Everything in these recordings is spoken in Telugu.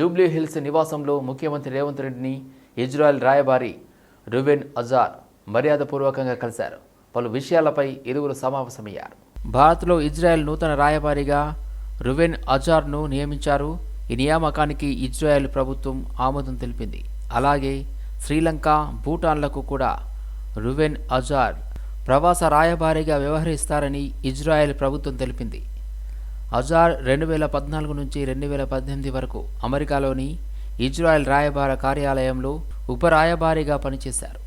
జూబ్లీ హిల్స్ నివాసంలో ముఖ్యమంత్రి రేవంత్ రెడ్డిని ఇజ్రాయెల్ రాయబారి రువెన్ అజార్ మర్యాదపూర్వకంగా కలిశారు. పలు విషయాలపై ఇరువురు సమావేశమయ్యారు. భారత్లో ఇజ్రాయెల్ నూతన రాయబారిగా రువెన్ అజార్ను నియమించారు. ఈ నియామకానికి ఇజ్రాయెల్ ప్రభుత్వం ఆమోదం తెలిపింది. అలాగే శ్రీలంక భూటాన్లకు కూడా రువెన్ అజార్ ప్రవాస రాయబారిగా వ్యవహరిస్తారని ఇజ్రాయెల్ ప్రభుత్వం తెలిపింది. అజార్ రెండు వేల పద్నాలుగు నుంచి రెండు వేల పద్దెనిమిది వరకు అమెరికాలోని ఇజ్రాయెల్ రాయబార కార్యాలయంలో ఉపరాయబారిగా పనిచేశారు.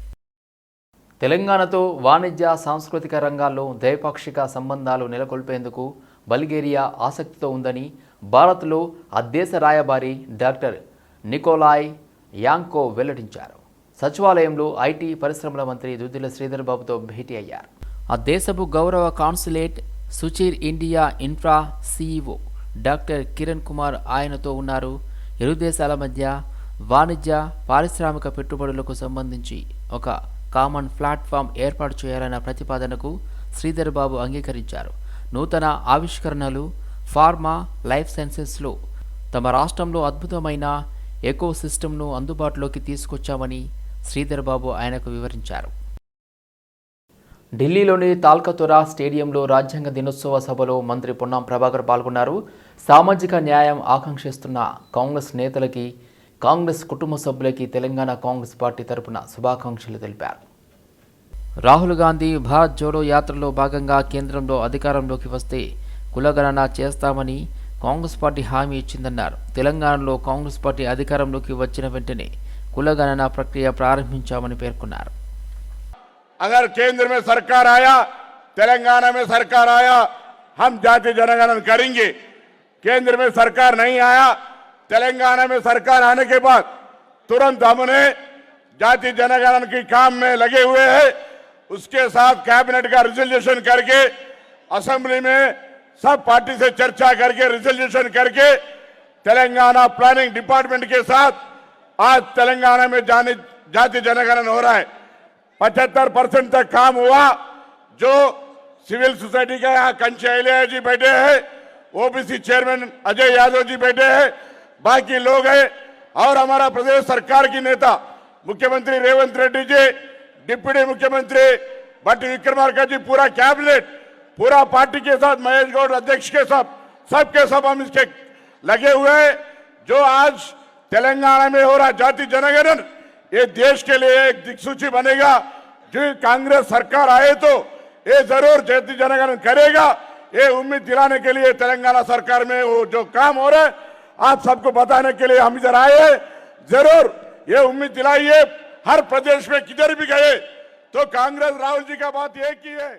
తెలంగాణతో వాణిజ్య సాంస్కృతిక రంగాల్లో ద్వైపాక్షిక సంబంధాలు నెలకొల్పేందుకు బల్గేరియా ఆసక్తితో ఉందని భారత్లో ఆ దేశ రాయబారి డాక్టర్ నికోలాయ్ యాంకో వెల్లడించారు. సచివాలయంలో ఐటీ పరిశ్రమల మంత్రి దుద్దిల శ్రీధర్ బాబుతో భేటీ అయ్యారు. ఆ దేశపు గౌరవ consulate Sucheer India infra CEO doctor Kiran Kumar ఆయనతో ఉన్నారు. ఇరు దేశాల మధ్య వాణిజ్య పారిశ్రామిక పెట్టుబడులకు సంబంధించి ఒక కామన్ ప్లాట్ఫామ్ ఏర్పాటు చేయాలన్న ప్రతిపాదనకు శ్రీధర్ బాబు అంగీకరించారు. నూతన ఆవిష్కరణలు ఫార్మా లైఫ్ సైన్సెస్లో తమ రాష్ట్రంలో అద్భుతమైన ఎకో సిస్టమ్ను అందుబాటులోకి తీసుకొచ్చామని శ్రీధర్ బాబు ఆయనకు వివరించారు. ఢిల్లీలోని తాల్కతోరా స్టేడియంలో రాజ్యాంగ దినోత్సవ సభలో మంత్రి పొన్నం ప్రభాకర్ పాల్గొన్నారు. సామాజిక న్యాయం ఆకాంక్షిస్తున్న కాంగ్రెస్ నేతలకి కాంగ్రెస్ కుటుంబ సభ్యులకి తెలంగాణ కాంగ్రెస్ పార్టీ తరపున శుభాకాంక్షలు తెలిపారు. రాహుల్ గాంధీ భారత్ జోడో యాత్రలో భాగంగా కేంద్రంలో అధికారంలోకి వస్తే కులగణన చేస్తామని కాంగ్రెస్ పార్టీ హామీ ఇచ్చిందన్నారు. తెలంగాణలో కాంగ్రెస్ పార్టీ అధికారంలోకి వచ్చిన వెంటనే కులగణన ప్రక్రియ ప్రారంభించామని పేర్కొన్నారు. अगर केंद्र में सरकार आया, तेलंगाना में सरकार आया, हम जाति जनगणना करेंगे। केंद्र में सरकार नहीं आया, तेलंगाना में सरकार आने के बाद तुरंत हमने जाति जनगणना के काम में लगे हुए हैं। उसके साथ कैबिनेट का रिजोल्यूशन करके, असेंबली में सब पार्टी से चर्चा करके रिजोल्यूशन करके, तेलंगाना प्लानिंग डिपार्टमेंट के साथ आज तेलंगाना में जाने जाति जनगणना हो रहा है। पचहत्तर परसेंट तक काम हुआ। जो सिविल सोसाइटी का यहाँ कंचे अलिया जी बैठे हैं, ओबीसी चेयरमैन अजय यादव जी बैठे हैं, बाकी लोग हैं और हमारा प्रदेश सरकार की नेता मुख्यमंत्री रेवंत रेड्डी जी, डिप्टी मुख्यमंत्री भट्ट विक्रमार्का जी, पूरा कैबिनेट, पूरा पार्टी के साथ, महेश गौड़ अध्यक्ष के साथ, सबके सब हम इसके लगे हुए जो आज तेलंगाना में हो रहा जाति जनगणन ये देश के लिए एक दिक्सूची बनेगा जो कांग्रेस सरकार आए तो ये जरूर जाति जनगणन करेगा ये उम्मीद दिलाने के लिए तेलंगाना सरकार में वो जो काम हो रहा है आप सबको बताने के लिए हम इधर आए हैं जरूर ये उम्मीद दिलाइए हर प्रदेश में किधर भी गए तो कांग्रेस राहुल जी का बात एक ही है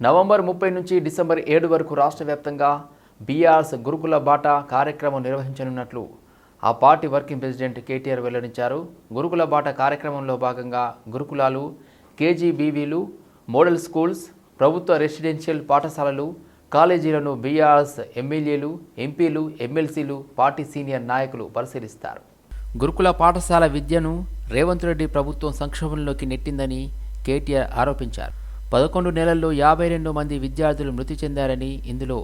నవంబర్ ముప్పై నుంచి డిసెంబర్ ఏడు వరకు రాష్ట్ర వ్యాప్తంగా బీఆర్ఎస్ గురుకుల బాట కార్యక్రమం నిర్వహించనున్నట్లు ఆ పార్టీ వర్కింగ్ ప్రెసిడెంట్ కేటీఆర్ వెల్లడించారు. గురుకుల బాట కార్యక్రమంలో భాగంగా గురుకులాలు కేజీబీవీలు మోడల్ స్కూల్స్ ప్రభుత్వ రెసిడెన్షియల్ పాఠశాలలు కాలేజీలను బీఆర్ఎస్ ఎమ్మెల్యేలు ఎంపీలు ఎమ్మెల్సీలు పార్టీ సీనియర్ నాయకులు పరిశీలిస్తారు. గురుకుల పాఠశాల విద్యను రేవంత్ రెడ్డి ప్రభుత్వం సంక్షోభంలోకి నెట్టిందని కేటీఆర్ ఆరోపించారు. పదకొండు నెలల్లో యాభై రెండు మంది విద్యార్థులు మృతి చెందారని ఇందులో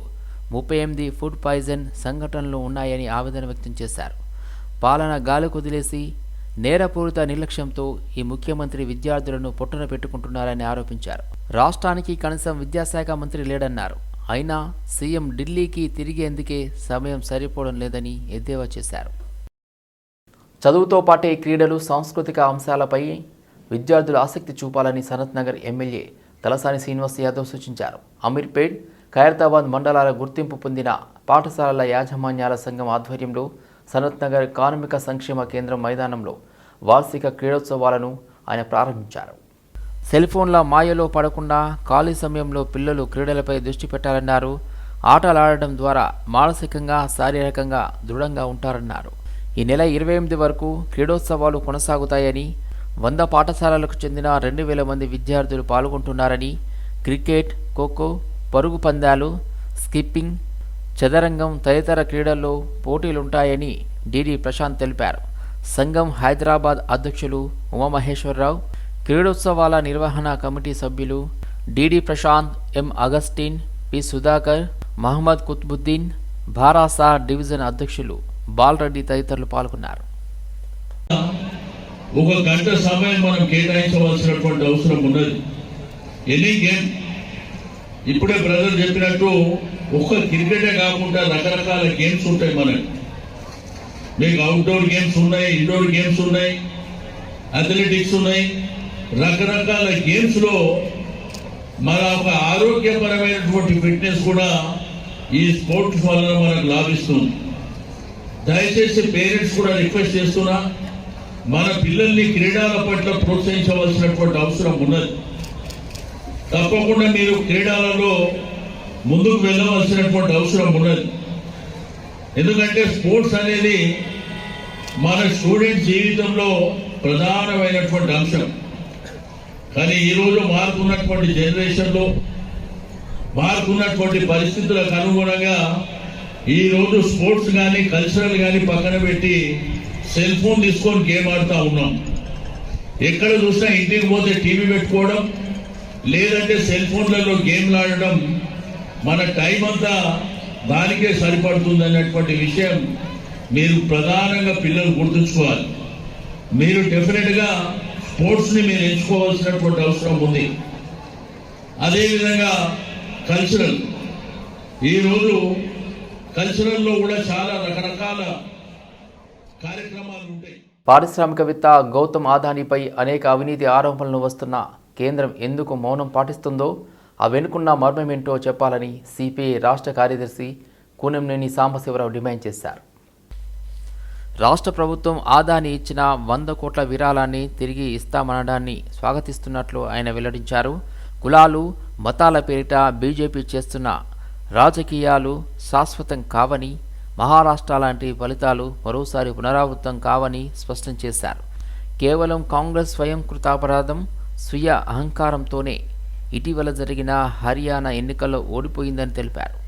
ముప్పై ఎనిమిది ఫుడ్ పాయిజన్ సంఘటనలు ఉన్నాయని ఆవేదన వ్యక్తం చేశారు. పాలన గాలి వదిలేసి నేరపూరిత నిర్లక్ష్యంతో ఈ ముఖ్యమంత్రి విద్యార్థులను పొట్టున పెట్టుకుంటున్నారని ఆరోపించారు. రాష్ట్రానికి కనీసం విద్యాశాఖ మంత్రి లేడన్నారు. అయినా సీఎం ఢిల్లీకి తిరిగేందుకే సమయం సరిపోవడం లేదని ఎద్దేవా చేశారు. చదువుతో పాటే క్రీడలు సాంస్కృతిక అంశాలపై విద్యార్థులు ఆసక్తి చూపాలని సనత్ నగర్ ఎమ్మెల్యే తలసాని శ్రీనివాస్ యాదవ్ సూచించారు. అమీర్పేట్ ఖైరతాబాద్ మండలాల గుర్తింపు పొందిన పాఠశాలల యాజమాన్యాల సంఘం ఆధ్వర్యంలో సనత్ నగర్ కార్మిక సంక్షేమ కేంద్రం మైదానంలో వార్షిక క్రీడోత్సవాలను ఆయన ప్రారంభించారు. సెల్ ఫోన్ల మాయలో పడకుండా ఖాళీ సమయంలో పిల్లలు క్రీడలపై దృష్టి పెట్టాలన్నారు. ఆటలాడడం ద్వారా మానసికంగా శారీరకంగా దృఢంగా ఉంటారన్నారు. ఈ నెల ఇరవై ఎనిమిది వరకు క్రీడోత్సవాలు కొనసాగుతాయని వంద పాఠశాలలకు చెందిన రెండు వేల మంది విద్యార్థులు పాల్గొంటున్నారని క్రికెట్ ఖోఖో పరుగు పందాలు స్కిప్పింగ్ చదరంగం తదితర క్రీడల్లో పోటీలుంటాయని డిడి ప్రశాంత్ తెలిపారు. సంఘం హైదరాబాద్ అధ్యక్షులు ఉమామహేశ్వరరావు క్రీడోత్సవాల నిర్వహణ కమిటీ సభ్యులు DD Prashanth M Augustine P Sudhakar Mohammed Qutbuddin భారాసా division అధ్యక్షులు బాలరెడ్డి తదితరులు పాల్గొన్నారు. ఒక గంట సమయం మనం కేటాయించవలసినటువంటి అవసరం ఉన్నది. ఎనీ గేమ్ ఇప్పుడే బ్రదర్ చెప్పినట్టు ఒక్క క్రికెటే కాకుండా రకరకాల గేమ్స్ ఉంటాయి మనకి. మీకు అవుట్డోర్ గేమ్స్ ఉన్నాయి ఇండోర్ గేమ్స్ ఉన్నాయి అథ్లెటిక్స్ ఉన్నాయి. రకరకాల గేమ్స్లో మన ఒక ఆరోగ్యపరమైనటువంటి ఫిట్నెస్ కూడా ఈ స్పోర్ట్స్ వలన మనకు లాభిస్తుంది. దయచేసి పేరెంట్స్ కూడా రిక్వెస్ట్ చేస్తున్నా మన పిల్లల్ని క్రీడల పట్ల ప్రోత్సహించవలసినటువంటి అవసరం ఉన్నది. తప్పకుండా మీరు క్రీడలలో ముందుకు వెళ్ళవలసినటువంటి అవసరం ఉన్నది. ఎందుకంటే స్పోర్ట్స్ అనేది మన స్టూడెంట్ జీవితంలో ప్రధానమైనటువంటి అంశం. కానీ ఈరోజు మారుతున్నటువంటి జనరేషన్లో మారుతున్నటువంటి పరిస్థితులకు అనుగుణంగా ఈ రోజు స్పోర్ట్స్ కానీ కల్చరల్ కానీ పక్కన పెట్టి సెల్ ఫోన్ తీసుకొని గేమ్ ఆడుతూ ఉన్నాం. ఎక్కడ చూసినా ఇంటికి పోతే టీవీ పెట్టుకోవడం లేదంటే సెల్ ఫోన్లలో గేమ్లు ఆడడం మన టైం అంతా దానికే సరిపడుతుంది అనేటువంటి విషయం మీరు ప్రధానంగా పిల్లలు గుర్తుంచుకోవాలి. మీరు డెఫినెట్గా స్పోర్ట్స్ని మీరు ఎంచుకోవాల్సినటువంటి అవసరం ఉంది. అదేవిధంగా కల్చరల్ ఈరోజు కల్చరల్లో కూడా చాలా రకరకాల కార్యక్రమాలు ఉంటాయి. పారిశ్రామికవేత్త గౌతమ్ ఆదానీపై అనేక అవినీతి ఆరోపణలు వస్తున్న కేంద్రం ఎందుకు మౌనం పాటిస్తుందో ఆ వెనుకున్న మర్మమేంటో చెప్పాలని సిపిఐ రాష్ట్ర కార్యదర్శి కూనంనేని సాంబశివరావు డిమాండ్ చేశారు. రాష్ట్ర ప్రభుత్వం ఆదాని ఇచ్చిన వంద కోట్ల విరాళాన్ని తిరిగి ఇస్తామనడాన్ని స్వాగతిస్తున్నట్లు ఆయన వెల్లడించారు. కులాలు మతాల పేరిట బీజేపీ చేస్తున్న రాజకీయాలు శాశ్వతం కావని మహారాష్ట్ర లాంటి ఫలితాలు మరోసారి పునరావృతం కావని స్పష్టం చేశారు. కేవలం కాంగ్రెస్ స్వయం కృతాపరాధం స్వీయ అహంకారంతోనే ఇటీవల జరిగిన హర్యానా ఎన్నికల్లో ఓడిపోయిందని తెలిపారు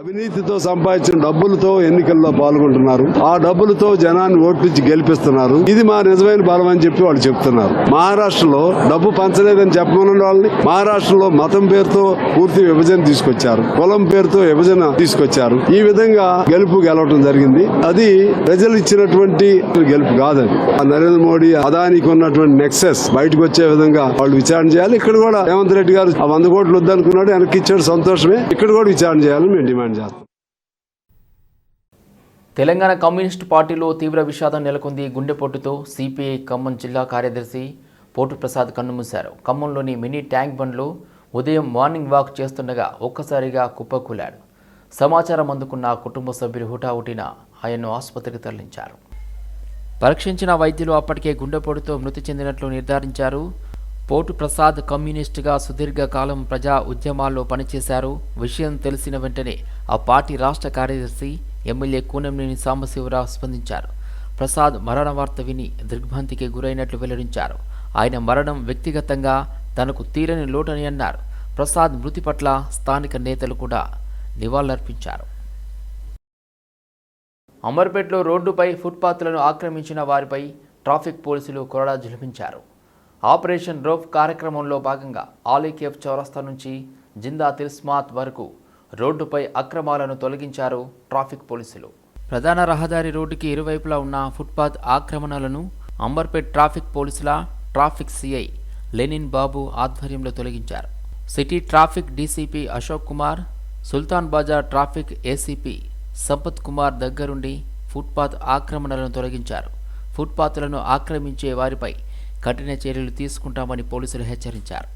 అవినీతితో సంపాదించిన డబ్బులతో ఎన్నికల్లో పాల్గొంటున్నారు. ఆ డబ్బులతో జనాన్ని ఓట్లించి గెలిపిస్తున్నారు. ఇది మా నిజమైన బలం అని చెప్పి వాళ్ళు చెప్తున్నారు. మహారాష్ట్రలో డబ్బు పంచలేదని చెప్పమని వాళ్ళని మహారాష్ట్రలో మతం పేరుతో పూర్తి విభజన తీసుకొచ్చారు. కులం పేరుతో విభజన తీసుకొచ్చారు. ఈ విధంగా గెలుపు గెలవటం జరిగింది. అది ప్రజలు ఇచ్చినటువంటి గెలుపు కాదని నరేంద్ర మోడీ అదానికి ఉన్నటువంటి నెక్సెస్ బయటకు వచ్చే విధంగా వాళ్ళు విచారణ చేయాలి. ఇక్కడ కూడా రేవంత్ రెడ్డి గారు వంద కోట్లు వద్దనుకున్నాడు. వెనక్కి ఇచ్చాడు సంతోషమే. ఇక్కడ కూడా విచారణ చేయాలని మేము డిమాండ్ చేస్తాం. తెలంగాణ కమ్యూనిస్ట్ పార్టీలో తీవ్ర విషాదం నెలకొంది గుండెపోటుతో సిపిఐ ఖమ్మం జిల్లా కార్యదర్శి పోటు ప్రసాద్ కన్నుమూశారు. ఖమ్మంలోని మినీ ట్యాంక్ బండ్లో ఉదయం మార్నింగ్ వాక్ చేస్తుండగా ఒక్కసారిగా కుప్పకూలాడు. సమాచారం అందుకున్న కుటుంబ సభ్యులు హుటాహుటిన ఆయన్ను ఆసుపత్రికి తరలించారు. పరీక్షించిన వైద్యులు అప్పటికే గుండెపోటుతో మృతి చెందినట్లు నిర్ధారించారు. పోటు ప్రసాద్ కమ్యూనిస్టుగా సుదీర్ఘకాలం ప్రజా ఉద్యమాల్లో పనిచేశారు. విషయం తెలిసిన వెంటనే ఆ పార్టీ రాష్ట్ర కార్యదర్శి ఎమ్మెల్యే కూనంనేని సాంబశివరావు స్పందించారు. ప్రసాద్ మరణ వార్త విని దిగ్భ్రాంతికి గురైనట్లు వెల్లడించారు. ఆయన మరణం వ్యక్తిగతంగా తనకు తీరని లోటని అన్నారు. ప్రసాద్ మృతి పట్ల స్థానిక నేతలు కూడా నివాళులర్పించారు. అమర్పేట్లో రోడ్డుపై ఫుట్పాత్లను ఆక్రమించిన వారిపై ట్రాఫిక్ పోలీసులు కొరడా జులిపించారు ఆపరేషన్ రోఫ్ కార్యక్రమంలో భాగంగా ఆలీకేఫ్ చౌరస్తా నుంచి జిందా తిల్స్మాత్ వరకు రోడ్డుపై అక్రమాలను తొలగించారు ట్రాఫిక్ పోలీసులు. ప్రధాన రహదారి రోడ్డుకి ఇరువైపులా ఉన్న ఫుట్పాత్ ఆక్రమణలను అంబర్పేట్ ట్రాఫిక్ పోలీసుల ట్రాఫిక్ సిఐ లెనిన్ బాబు ఆధ్వర్యంలో తొలగించారు. City traffic DCP Ashok Kumar Sultan Bazar traffic ACP Sampath Kumar దగ్గరుండి ఫుట్పాత్ ఆక్రమణలను తొలగించారు. ఫుట్పాత్లను ఆక్రమించే వారిపై కఠిన చర్యలు తీసుకుంటామని పోలీసులు హెచ్చరించారు.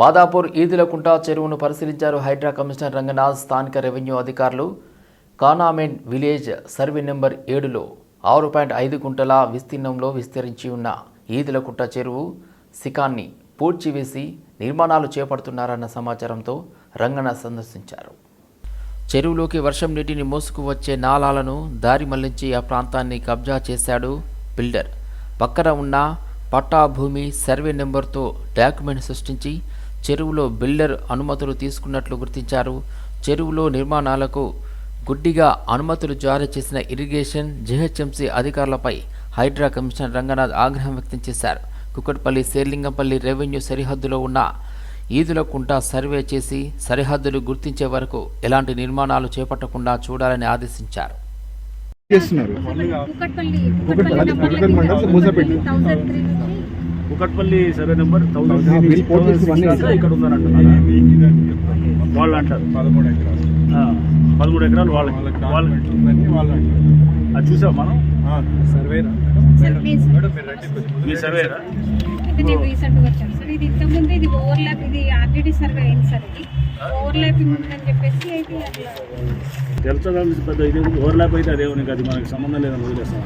మాదాపూర్ ఈదులకుంట చెరువును పరిశీలించారు హైడ్రా కమిషనర్ రంగనాథ్ స్థానిక రెవెన్యూ అధికారులు. కానామెన్ విలేజ్ సర్వే నెంబర్ ఏడులో ఆరు పాయింట్ ఐదు గుంటల విస్తీర్ణంలో విస్తరించి ఉన్న ఈదులకుంట చెరువు శిఖాన్ని పూడ్చివేసి నిర్మాణాలు చేపడుతున్నారన్న సమాచారంతో రంగనాథ్ సందర్శించారు. చెరువులోకి వర్షం నీటిని మోసుకు వచ్చే నాలాలను దారి మళ్ళించి ఆ ప్రాంతాన్ని కబ్జా చేశాడు బిల్డర్. పక్కన ఉన్న పట్టా భూమి సర్వే నెంబర్తో డాక్యుమెంట్ సృష్టించి చెరువులో బిల్డర్ అనుమతులు తీసుకున్నట్లు గుర్తించారు. చెరువులో నిర్మాణాలకు గుడ్డిగా అనుమతులు జారీ చేసిన ఇరిగేషన్ జిహెచ్ఎంసీ అధికారులపై హైడ్రా కమిషనర్ రంగనాథ్ ఆగ్రహం వ్యక్తం చేశారు. కుక్కట్పల్లి శేర్లింగంపల్లి రెవెన్యూ సరిహద్దులో ఉన్న ఈదులకుంట సర్వే చేసి సరిహద్దులు గుర్తించే వరకు ఎలాంటి నిర్మాణాలు చేపట్టకుండా చూడాలని ఆదేశించారు. చేస్తున్నారు. కుకట్పల్లి సర్వే నెంబర్ థౌసండ్ ఇక్కడ ఉందని అంటున్నారు వాళ్ళు అంటారు. పదమూడు ఎకరాలు. ఆ, పదమూడు ఎకరాలు వాళ్ళకి. వాళ్ళు అది చూసాం మనం? మీ సర్వేరా ఇది నేను రీసెంట్గా వచ్చాను. సార్ ఇది ఇంతకుముందు ఇది ఓవర్లాప్ ఇది ఆర్టీడీ సర్వే అయింది సార్ ఇది. ఓవర్లాపింగ్ ఉందని చెప్పేసి అయితే తెలుసా పెద్ద ఇది ఓవర్లాప్ అయితే అదే ఉంది అది మనకి సంబంధం లేదని వదిలేస్తాం.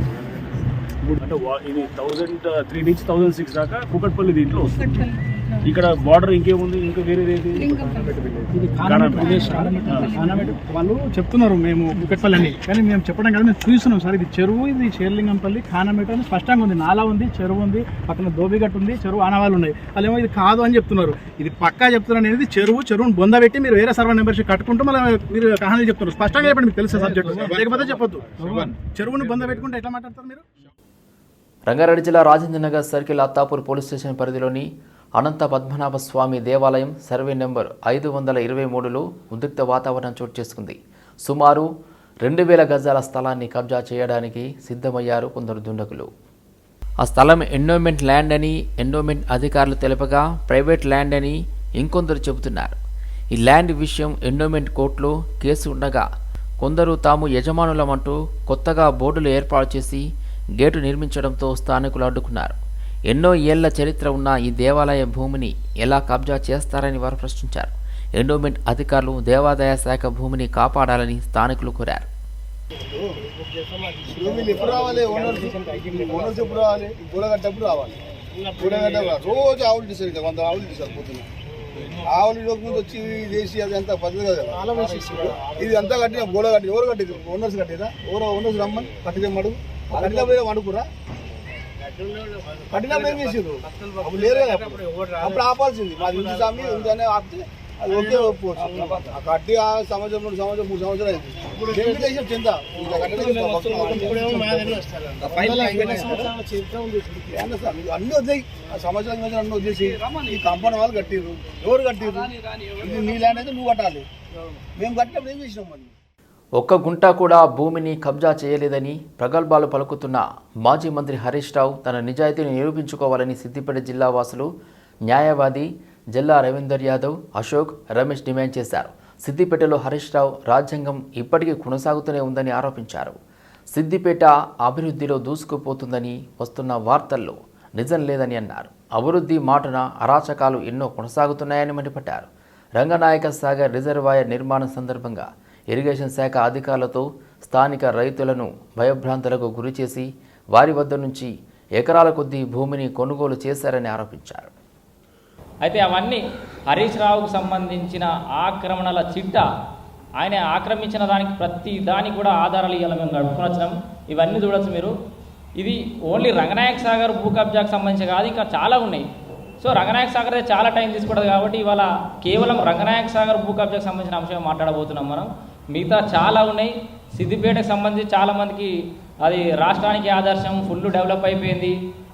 అంటే ఇది థౌసండ్ త్రీ నుంచి సిక్స్ దాకా కుకట్పల్లి దీంట్లో వస్తుంది. ఇక్కడ బార్డర్ ఇంకేముంది? ఇంకా వేరేది కానామెట్ వాళ్ళు చెప్తున్నారు మేము కుకట్పల్లి అని. కానీ మేము చెప్పడం కదా మేము చూస్తున్నాం. సార్ ఇది చెరువు ఇది షేర్లింగంపల్లి కానామెట్ అని స్పష్టంగా ఉంది. నాలా ఉంది చెరువు ఉంది పక్కన దోబిగట్టు ఉంది చెరువు ఆనవాళ్ళు ఉన్నాయి. వాళ్ళేమో ఇది కాదు అని చెప్తున్నారు. ఇది పక్కా చెప్తున్నారు అనేది చెరువు చెరువును బొందబెట్టి మీరు వేరే సర్వే మెంబర్షిప్ కట్టుకుంటూ మళ్ళీ మీరు కహానీ చెప్తున్నారు. స్పష్టంగా చెప్పండి మీకు తెలుసు సబ్జెక్ట్. లేకపోతే చెప్పొద్దు. చెరువును బొంద పెట్టుకుంటే ఎట్లా మాట్లాడతారు మీరు? రంగారెడ్డి జిల్లా Rajendranagar circle Attapur police station పరిధిలోని అనంత పద్మనాభ స్వామి దేవాలయం సర్వే నెంబర్ ఐదు వందల ఇరవై మూడులో ఉద్రిక్త వాతావరణం చోటు చేసుకుంది. సుమారు రెండు వేల గజాల స్థలాన్ని కబ్జా చేయడానికి సిద్ధమయ్యారు కొందరు దుండగులు. ఆ స్థలం ఎండోమెంట్ ల్యాండ్ అని ఎండోమెంట్ అధికారులు తెలపగా ప్రైవేట్ ల్యాండ్ అని ఇంకొందరు చెబుతున్నారు. ఈ ల్యాండ్ విషయం ఎండోమెంట్ కోర్టులో కేసు ఉండగా కొందరు తాము యజమానులమంటూ కొత్తగా బోర్డులు ఏర్పాటు చేసి గేటు నిర్మించడంతో స్థానికులు అడ్డుకున్నారు. ఎన్నో ఏళ్ళ చరిత్ర ఉన్న ఈ దేవాలయ భూమిని ఎలా కబ్జా చేస్తారని వారు ప్రశ్నించారు. ఎండోమెంట్ అధికారులు దేవాదాయ శాఖ భూమిని కాపాడాలని స్థానికులు కోరారు. రోజు ఆవులు తీసారు ఇక వంద ఆవులు తీసారు పొద్దున. ఆవులు ఇవ్వక ముందు వచ్చి చేసి అది అంత పద్ధతి కదా. ఇది అంతా కట్టిన గోడ కట్టి ఎవరు కట్టింది? ఓనర్స్ కట్టిరా ఎవరో ఓనర్స్ రమ్మని కట్టిదేమడు ఏమో అనుకురా కట్టినప్పుడు ఏం చేసారు అప్పుడు లేరు కదా అప్పుడు. ఆపాల్సింది. మాది ఉంది స్వామి ఉందనే ఆపితే అది ఓకే ఒప్పుకోవచ్చు. ఆ కట్టి ఆ సంవత్సరం రెండు సంవత్సరం మూడు సంవత్సరాలు అయింది. చేసాం చింత? అన్ని వదిలేయి. ఆ సంవత్సరాల మధ్య అన్ని వదిలేసి ఈ కంపౌండ్ వాళ్ళు కట్టిర్రు. ఎవరు కట్టిర్రు? ఇది నీ ల్యాండ్ అయితే నువ్వు కట్టాలి. మేము కట్టినప్పుడు ఏం చేసినాం మరి? ఒక్క గుంట కూడా భూమిని కబ్జా చేయలేదని ప్రగల్భాలు పలుకుతున్న మాజీ మంత్రి హరీష్ రావు తన నిజాయితీని నిరూపించుకోవాలని సిద్దిపేట జిల్లా వాసులు న్యాయవాది జిల్లా రవీందర్ యాదవ్ అశోక్ రమేష్ డిమాండ్ చేశారు. సిద్దిపేటలో హరీష్ రావు రాజ్యాంగం ఇప్పటికీ కొనసాగుతూనే ఉందని ఆరోపించారు. సిద్దిపేట అభివృద్ధిలో దూసుకుపోతుందని వస్తున్న వార్తల్లో నిజం లేదని అన్నారు. అభివృద్ధి మాటన అరాచకాలు ఎన్నో కొనసాగుతున్నాయని మండిపడ్డారు. రంగనాయక సాగర్ రిజర్వాయర్ నిర్మాణం సందర్భంగా ఇరిగేషన్ శాఖ అధికారులతో స్థానిక రైతులను భయభ్రాంతులకు గురిచేసి వారి వద్ద నుంచి ఎకరాల కొద్దీ భూమిని కొనుగోలు చేశారని ఆరోపించారు. అయితే అవన్నీ హరీష్ రావుకు సంబంధించిన ఆక్రమణల చిట్ట ఆయన ఆక్రమించిన దానికి ప్రతి దానికి కూడా ఆధారాలు ఇవ్వాలి మేము గడుపుకొని వచ్చినాం. ఇవన్నీ చూడొచ్చు మీరు. ఇది ఓన్లీ రంగనాయక సాగర్ భూ కబ్జాకు సంబంధించి కాదు ఇంకా చాలా ఉన్నాయి. సో రంగనాయక సాగర్ అయితే చాలా టైం తీసుకుంటుంది కాబట్టి ఇవాళ కేవలం రంగనాయక సాగర్ భూ కబ్జాకు సంబంధించిన అంశం మాట్లాడబోతున్నాం మనం. మిగతా చాలా ఉన్నాయి. సిద్దిపేటకు సంబంధించి చాలామందికి అది రాష్ట్రానికి ఆదర్శం ఫుల్ డెవలప్ అయిపోయింది.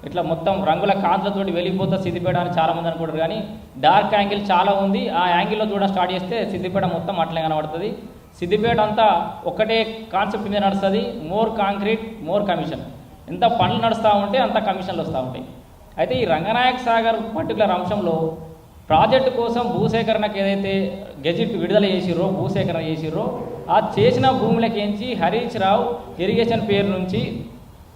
ఇట్లా మొత్తం రంగుల కాంతులతోటి వెళ్ళిపోతా సిద్దిపేట అని చాలామంది అనుకుంటారు. కానీ డార్క్ యాంగిల్ చాలా ఉంది. ఆ యాంగిల్లో చూడడం స్టార్ట్ చేస్తే సిద్దిపేట మొత్తం అట్లే కనబడుతుంది. సిద్దిపేట అంతా ఒకటే కాన్సెప్ట్ మీద నడుస్తుంది. మోర్ కాంక్రీట్ మోర్ కమిషన్ ఎంత పనులు నడుస్తూ ఉంటే అంత కమిషన్లు వస్తూ ఉంటాయి. అయితే ఈ రంగనాయక సాగర్ పర్టికులర్ అంశంలో ప్రాజెక్టు కోసం భూసేకరణకు ఏదైతే గెజిట్ విడుదల చేసిర్రో భూసేకరణ చేసిర్రో ఆ చేసిన భూములకేంచి హరీష్ రావు ఇరిగేషన్ పేరు నుంచి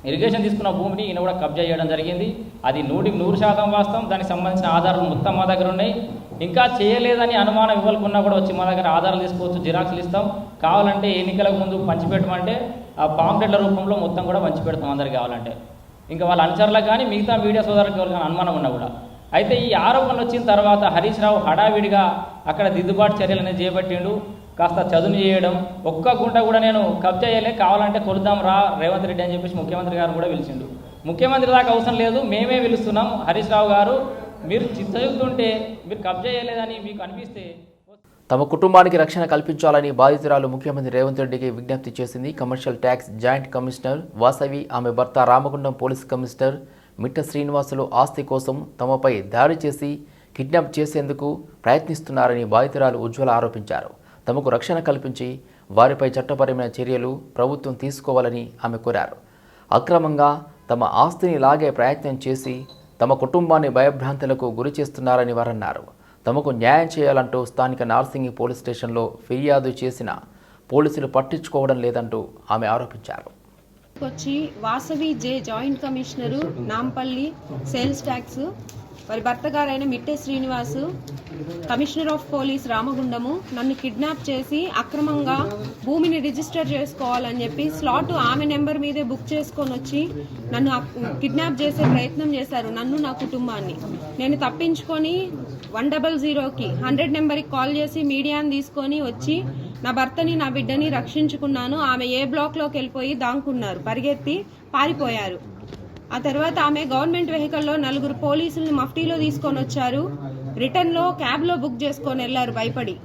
ఇరిగేషన్ తీసుకున్న భూమిని ఈయన కూడా కబ్జా చేయడం జరిగింది. అది నూటికి నూరు శాతం వాస్తవం. దానికి సంబంధించిన ఆధారాలు మొత్తం మా దగ్గర ఉన్నాయి. ఇంకా చేయలేదని అనుమానం ఇవ్వకున్నా కూడా వచ్చి మా దగ్గర ఆధారాలు తీసుకోవచ్చు జిరాక్స్లు ఇస్తాం. కావాలంటే ఎన్నికలకు ముందు పంచిపెట్టమంటే ఆ పాంప్లెట్ల రూపంలో మొత్తం కూడా పంచిపెడతాం అందరికి కావాలంటే. ఇంకా వాళ్ళ అనుచరులకు కానీ మిగతా మీడియా సోదరులకు కానీ అనుమానం ఉన్నా కూడా. అయితే ఈ ఆరోపణలు వచ్చిన తర్వాత హరీష్ రావు హడావిడిగా అక్కడ దిద్దుబాటు చర్యలు అనేది చేపట్టిండు. కాస్త చదును చేయడం ఒక్క గుంట కూడా నేను కబ్జా చేయలే కావాలంటే కొలుద్దాం రా రేవంత్ రెడ్డి అని చెప్పేసి ముఖ్యమంత్రి గారు కూడా పిలిచిండు. ముఖ్యమంత్రి దాకా అవసరం లేదు మేమే పిలుస్తున్నాం. హరీష్ రావు గారు మీరు చిత్తయుక్తుంటే మీరు కబ్జా చేయలేదని మీకు అనిపిస్తే తమ కుటుంబానికి రక్షణ కల్పించాలని బాధితురాలు ముఖ్యమంత్రి రేవంత్ రెడ్డికి విజ్ఞప్తి చేసింది. Commercial tax joint commissioner Vasavi ఆమె భర్త రామగుండం పోలీస్ కమిషనర్ మిట్ట శ్రీనివాసులు ఆస్తి కోసం తమపై దాడి చేసి కిడ్నాప్ చేసేందుకు ప్రయత్నిస్తున్నారని బాధితురాలు ఉజ్వల ఆరోపించారు. తమకు రక్షణ కల్పించి వారిపై చట్టపరమైన చర్యలు ప్రభుత్వం తీసుకోవాలని ఆమె కోరారు. అక్రమంగా తమ ఆస్తిని లాగే ప్రయత్నం చేసి తమ కుటుంబాన్ని భయభ్రాంతులకు గురి చేస్తున్నారని వారన్నారు. తమకు న్యాయం చేయాలంటూ స్థానిక నార్సింగి పోలీస్ స్టేషన్లో ఫిర్యాదు చేసిన పోలీసులు పట్టించుకోవడం లేదంటూ ఆమె ఆరోపించారు. వచ్చి Vasavi J joint commissioner Nampally sales tax వారి భర్త గారైన Mitte Srinivas commissioner of police Ramagundam నన్ను కిడ్నాప్ చేసి అక్రమంగా భూమిని రిజిస్టర్ చేసుకోవాలని చెప్పి స్లాట్ ఆమె నెంబర్ మీదే బుక్ చేసుకొని వచ్చి నన్ను కిడ్నాప్ చేసే ప్రయత్నం చేశారు నన్ను నా కుటుంబాన్ని. నేను తప్పించుకొని వన్ డబల్ జీరోకి హండ్రెడ్ నెంబర్కి కాల్ చేసి మీడియాని తీసుకొని వచ్చి నా భర్తని నా బిడ్డని రక్షించుకున్నాను. ఆమె ఏ బ్లాక్లోకి వెళ్ళిపోయి దాంకున్నారు పరిగెత్తి పారిపోయారు. ఆ తర్వాత ఆమె గవర్నమెంట్ వెహికల్లో నలుగురు పోలీసుల్ని మఫ్టీలో తీసుకొని వచ్చారు. రిటర్న్లో క్యాబ్లో బుక్ చేసుకొని వెళ్ళారు భయపడి.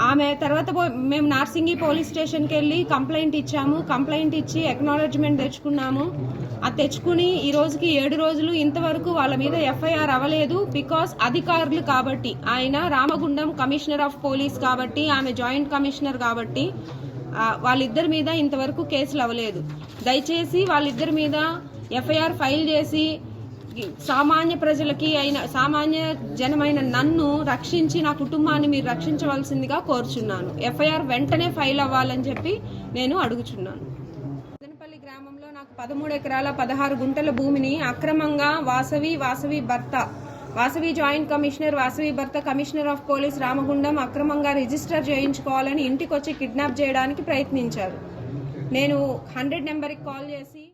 ఆమె తర్వాత పో- మేము నార్సింగి పోలీస్ స్టేషన్కి వెళ్ళి కంప్లైంట్ ఇచ్చాము. కంప్లైంట్ ఇచ్చి ఎక్నాలజ్మెంట్ తెచ్చుకున్నాము. అది తెచ్చుకుని ఈ రోజుకి ఏడు రోజులు ఇంతవరకు వాళ్ళ మీద ఎఫ్ఐఆర్ అవ్వలేదు. బికాస్ అధికారులు కాబట్టి ఆయన రామగుండం కమిషనర్ ఆఫ్ పోలీస్ కాబట్టి ఆమె జాయింట్ కమిషనర్ కాబట్టి వాళ్ళిద్దరి మీద ఇంతవరకు కేసులు అవ్వలేదు. దయచేసి వాళ్ళిద్దరి మీద ఎఫ్ఐఆర్ ఫైల్ చేసి సామాన్య ప్రజలకి అయిన సామాన్య జనమైన నన్ను రక్షించి నా కుటుంబాన్ని మీరు రక్షించవలసిందిగా కోరుచున్నాను. ఎఫ్ఐఆర్ వెంటనే ఫైల్ అవ్వాలని చెప్పి నేను అడుగుచున్నాను. మదనపల్లి గ్రామంలో నాకు పదమూడు ఎకరాల పదహారు గుంటల భూమిని అక్రమంగా వాసవి వాసవి భర్త వాసవి జాయింట్ కమిషనర్ వాసవి భర్త కమిషనర్ ఆఫ్ పోలీస్ రామగుండం అక్రమంగా రిజిస్టర్ చేయించుకోవాలని ఇంటికి వచ్చి కిడ్నాప్ చేయడానికి ప్రయత్నించారు. నేను హండ్రెడ్ నెంబర్కి కాల్ చేసి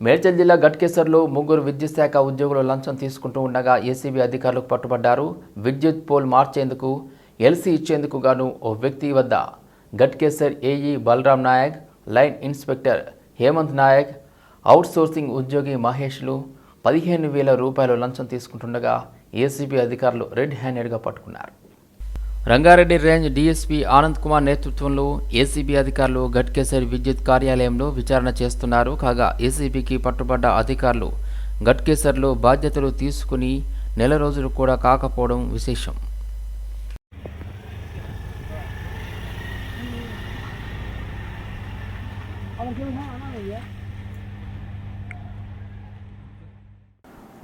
మేడ్చల్ జిల్లా గట్కేసర్లో ముగ్గురు విద్యుత్ శాఖ ఉద్యోగులు లంచం తీసుకుంటూ ఉండగా ఏసీబీ అధికారులకు పట్టుబడ్డారు. విద్యుత్ పోల్ మార్చేందుకు ఎల్సీ ఇచ్చేందుకు గాను ఓ వ్యక్తి వద్ద Ghatkesar AE Balram Nayak line inspector Hemanth Nayak outsourcing ఉద్యోగి మహేష్లు పదిహేను వేల రూపాయలు లంచం తీసుకుంటుండగా ఏసీబీ అధికారులు రెడ్ హ్యాండెడ్గా పట్టుకున్నారు. రంగారెడ్డి రేంజ్ డీఎస్పీ ఆనంద్ కుమార్ నేతృత్వంలో ఏసీబీ అధికారులు గట్కేసర్ విద్యుత్ కార్యాలయంలో విచారణ చేస్తున్నారు. కాగా ఏసీబీకి పట్టుబడ్డ అధికారులు గట్కేసర్లో బాధ్యతలు తీసుకుని నెల రోజులు కూడా కాకపోవడం విశేషం.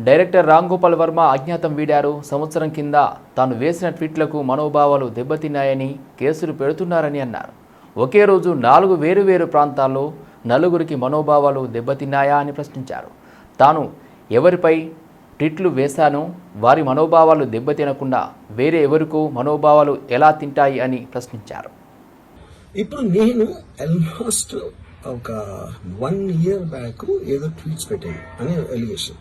డైరెక్టర్ రామ్ గోపాల్ వర్మ అజ్ఞాతం వీడారు. సంవత్సరం కింద తాను వేసిన ట్వీట్లకు మనోభావాలు దెబ్బతిన్నాయని కేసులు పెడుతున్నారని అన్నారు. ఒకే రోజు నాలుగు వేరువేరు ప్రాంతాల్లో నలుగురికి మనోభావాలు దెబ్బతిన్నాయా అని ప్రశ్నించారు. తాను ఎవరిపై ట్వీట్లు వేశానో వారి మనోభావాలు దెబ్బతినకుండా వేరే ఎవరికో మనోభావాలు ఎలా తింటాయి అని ప్రశ్నించారు. ఇప్పుడు నేను ఆల్మోస్ట్ ఒక వన్ ఇయర్ బ్యాక్ ఏదో ట్వీట్స్ పెట్టాను అనే ఎలిగేషన్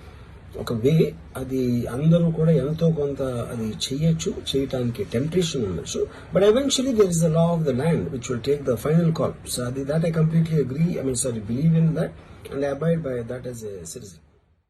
ఒక వే అది అందరూ కూడా ఎంతో కొంత అది చేయొచ్చు చేయటానికి టెంప్టేషన్ ఉండొచ్చు. But eventually there is the law of the land which will take the final call so అది that I completely agree I mean sorry believe in that and abide by that as a citizen